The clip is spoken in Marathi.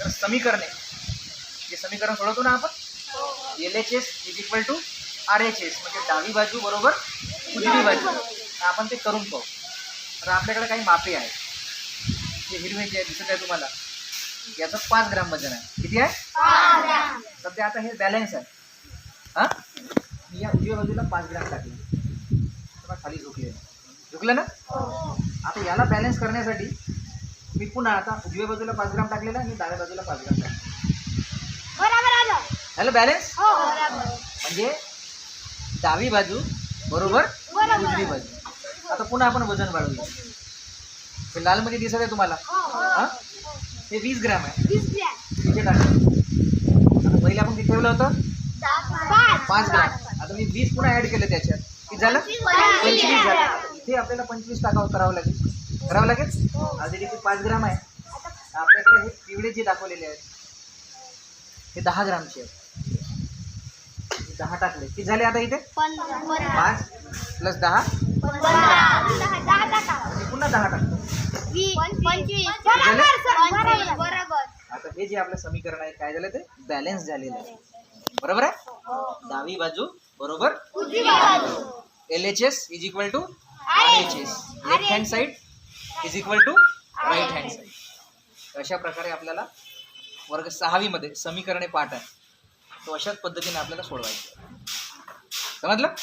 तर समीकरणे. जे समीकरण सोडवतो ना आपण? L H S is equal to R H S म्हणजे डावी बाजू बरोबर उजवी बाजू. आपण ते करून पाहू. तर आपल्याकडे काही मापे आहेत. जे हिरवे जे दिसत आहे तुम्हाला. याचं पाच ग्राम वजन आहे. किती आहे? सध्या आता हे बॅलन्स आहे. हां? मी या उजव्या बाजूला पाच ग्राम टाकले. खाली झुकले. झुकलं ना? आता याला बॅलन्स करण्यासाठी मी पुन्हा आता उजव्या बाजूला पाच ग्राम टाकलेला आणि डाव्या बाजूला पाच ग्राम टाकले बरोबर आलं झालं बॅलन्स? हो म्हणजे डावी बाजू बरोबर. उजवी बाजू. आता पुन्हा आपण वजन वाढवूया. हे लाल मध्ये दिसत आहे तुम्हाला? हा हे. वीस ग्राम आहे. टाकलं आता पहिले आपण किती ठेवलं होतं? पाच. ग्राम. आता मी वीस पुन्हा ऍड केलं त्याच्यात. किती झालं? पंचवीस झालं. इथे आपल्याला पंचवीस टाकावं करावं लागेल. करावं लागेल? आज इथे पाच ग्राम आहे. आपल्याकडे हे पिवळे जे दाखवलेले आहेत हे दहा ग्रामचे आहेत. हे दहा टाकले. किती झाले आता इथे? पाच प्लस दहा? पुन्हा दहा टाकतो आता हे जे आपलं समीकरण आहे काय झालं ते? बॅलन्स झालेलं आहे. बरोबर आहे? डावी बाजू बरोबर? L H S is equal to R S left hand side is equal to right hand side अशा प्रकारे आपल्याला वर्ग सहावीमध्ये समीकरणे पाठ आहे. तो अशाच पद्धतीने आपल्याला सोडवायचं. समजलं?